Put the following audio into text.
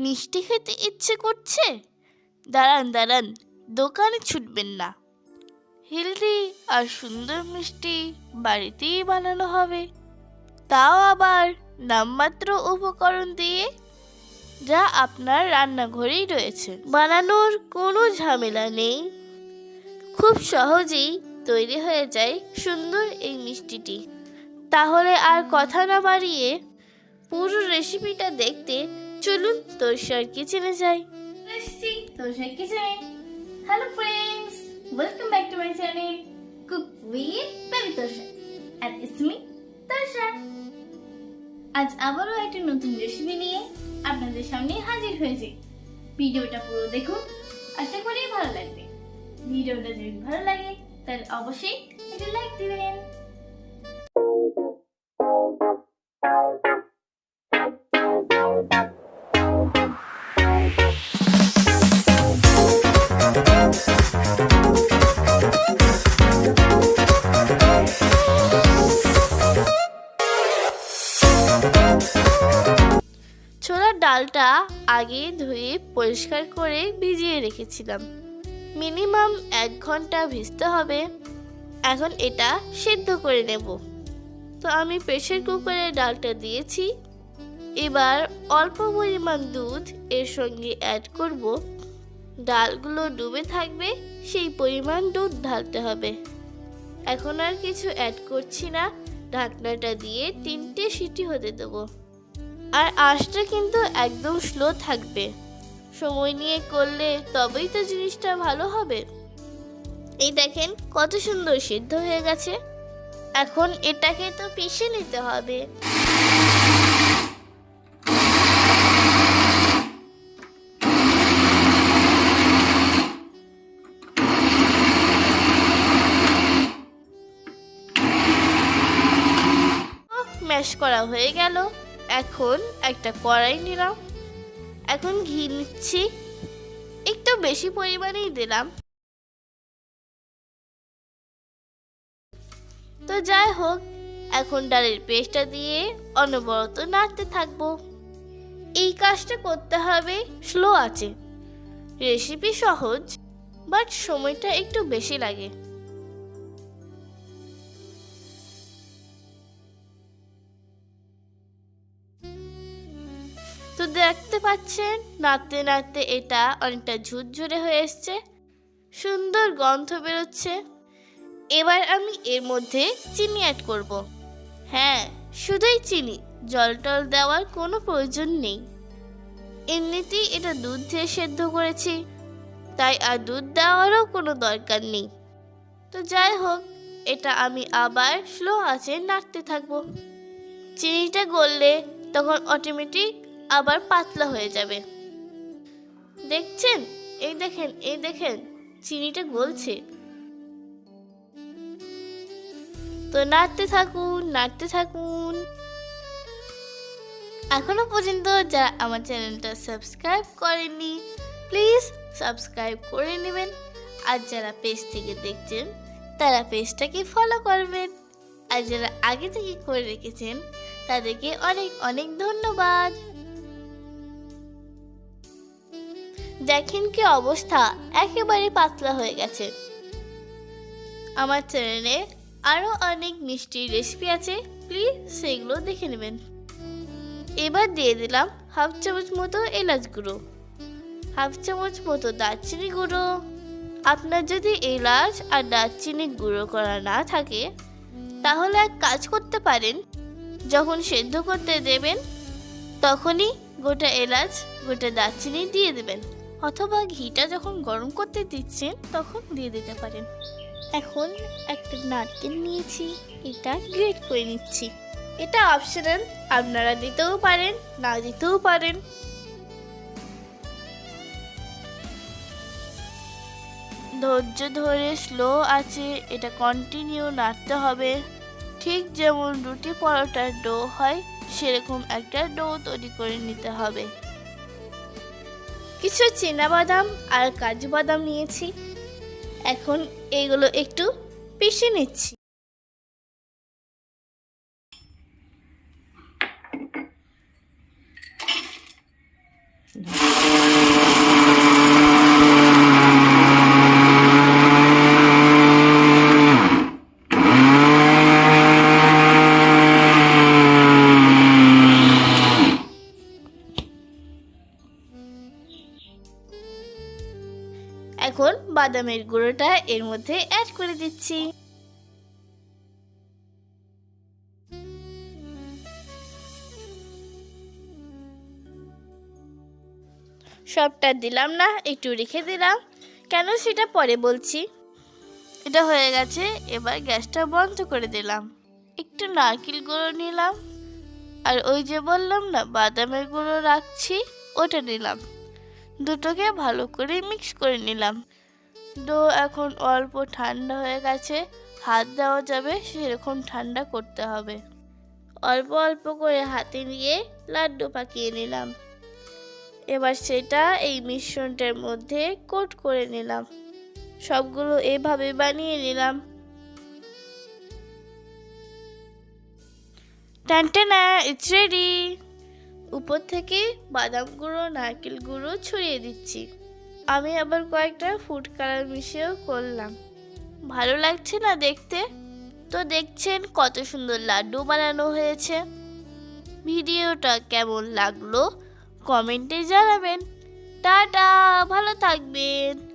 মিষ্টি খেতে ইচ্ছে করছে? দাঁড়ান দাঁড়ান, দোকানে ছুটবেন না। হেলদি আর সুন্দর মিষ্টি বাড়িতেই বানানো হবে। তাও আবার নামমাত্র উপকরণ দিয়ে, যা আপনার রান্নাঘরেই রয়েছে। বানানোর কোনো ঝামেলা নেই। খুব সহজেই তৈরি হয়ে যায় সুন্দর এই মিষ্টিটি। তাহলে আর কথা না বাড়িয়ে পুরো রেসিপিটা দেখতে চলুন তোরসার কিচেনে যাই। এসেছি তোষার কিচেনে। Hello friends welcome back to my channel cook with baby Tosha R it's me Tosha আজ আবারও একটা নতুন রেসিপি নিয়ে আপনাদের সামনে হাজির হয়েছি। ভিডিওটা পুরো দেখুন, আশা করি ভালো লাগবে। ভিডিওটা যদি ভালো লাগে, তাহলে অবশ্যই একটা লাইক দিবেন। ডালটা আগে ধুয়ে পরিষ্কার করে ভিজিয়ে রেখেছিলাম। মিনিমাম এক ঘণ্টা ভিজতে হবে। এখন এটা সেদ্ধ করে নেব। তো আমি প্রেশার কুকারে ডালটা দিয়েছি। এবার অল্প পরিমাণ দুধ এর সঙ্গে অ্যাড করব। ডালগুলো ডুবে থাকবে, সেই পরিমাণ দুধ ঢালতে হবে। এখন আর কিছু অ্যাড করছি না। ঢাকনাটা দিয়ে তিনটে সিটি হতে দেবো। আর আঁচটা কিন্তু একদম স্লো থাকবে। সময় নিয়ে করলে তবেই তো জিনিসটা ভালো হবে। এই দেখেন, কত সুন্দর সিদ্ধ হয়ে গেছে। এখন এটাকে তো পিষে নিতে হবে। ম্যাশ করা হয়ে গেল। এখন একটা কড়াই নিলাম। এখন ঘি নিচ্ছি। একটু বেশি পরিমাণেই দিলাম। তো যাই হোক, এখন ডালের পেস্টটা দিয়ে অনবরত নাড়তে থাকব। এই কাজটা করতে হবে স্লো আছে রেসিপি সহজ, বাট সময়টা একটু বেশি লাগে। তো দেখতে পাচ্ছেন, নাড়তে নাড়তে এটা অনেকটা ঝুরঝুরে হয়ে এসছে। সুন্দর গন্ধ বেরোচ্ছে। এবার আমি এর মধ্যে চিনি অ্যাড করব। হ্যাঁ শুধুই চিনি, জল টল দেওয়ার কোনো প্রয়োজন নেই। এমনিতেই এটা দুধ দিয়ে সেদ্ধ করেছি, তাই আর দুধ দেওয়ারও কোনো দরকার নেই। তো যাই হোক, এটা আমি আবার স্লো আছে নাড়তে থাকব। চিনিটা গললে তখন অটোমেটিক আবার পাতলা হয়ে যাবে। দেখছেন? এই দেখেন এই দেখেন, চিনিটা গলছে। তো নাড়তে থাকুন নাড়তে থাকুন। এখনও পর্যন্ত যারা আমার চ্যানেলটা সাবস্ক্রাইব করেননি, প্লিজ সাবস্ক্রাইব করে নেবেন। আর যারা পেজ থেকে দেখছেন, তারা পেজটাকে ফলো করবেন। আর যারা আগে থেকে করে রেখেছেন, তাদেরকে অনেক অনেক ধন্যবাদ। দেখেন কি অবস্থা, একেবারে পাতলা হয়ে গেছে। আমার চ্যানেলে আরও অনেক মিষ্টির রেসিপি আছে প্লিজ সেগুলো দেখে নেবেন। এবার দিয়ে দিলাম হাফ চামচ মতো এলাচ গুঁড়ো হাফ চামচ মতো দারচিনি গুঁড়ো। আপনার যদি এলাচ আর দারচিনি গুঁড়ো করা না থাকে, তাহলে এক কাজ করতে পারেন, যখন সেদ্ধ করতে দেবেন, তখনই গোটা এলাচ, গোটা দারচিনি দিয়ে দেবেন। অথবা ঘিটা যখন গরম করতে দিচ্ছেন, তখন দিয়ে দিতে পারেন। এখন একটা নারকেল নিয়েছি, এটা গ্রেট করে নিচ্ছি। এটা অপশনাল, আপনারা দিতেও পারেন, না দিতেও পারেন। ধৈর্য ধরে স্লো আছে, এটা কন্টিনিউ নাড়তে হবে। ঠিক যেমন রুটি পরোটার ডো হয়, সেরকম একটা ডো তৈরি করে নিতে হবে। কিছু বাদাম আর কাজু বাদাম নিয়েছি। এখন এগুলো একটু পিষে নিচ্ছি। বাদামের গুঁড়োটা এর মধ্যে অ্যাড করে দিচ্ছি। সবটা দিলাম না, একটু রেখে দিলাম। কেন সেটা পরে বলছি। এটা হয়ে গেছে, এবার গ্যাসটা বন্ধ করে দিলাম। একটু নারকেল গুঁড়ো নিলাম। আর ওই যে বললাম না, বাদামের গুঁড়ো রাখছি, ওটা নিলাম। দুটোকে ভালো করে মিক্স করে নিলাম। ডো এখন অল্প ঠান্ডা হয়ে গেছে, হাত দেওয়া যাবে, সেরকম ঠান্ডা করতে হবে। অল্প অল্প করে হাতে নিয়ে লাড্ডু পাকিয়ে নিলাম। এবার সেটা এই মিশ্রণটার মধ্যে কোট করে নিলাম। সবগুলো এভাবে বানিয়ে নিলাম। টানটানা ইটস রেডি উপর থেকে বাদাম গুঁড়ো নারকেল গুঁড়ো ছড়িয়ে দিচ্ছি। আমি আবার কয়েকটা ফুড কালার মিশিয়েও করলাম। ভালো লাগছে না দেখতে? তো দেখছেন কত সুন্দর লাড্ডু বানানো হয়েছে। ভিডিওটা কেমন লাগল? কমেন্টে জানাবেন। টাটা, ভালো থাকবেন।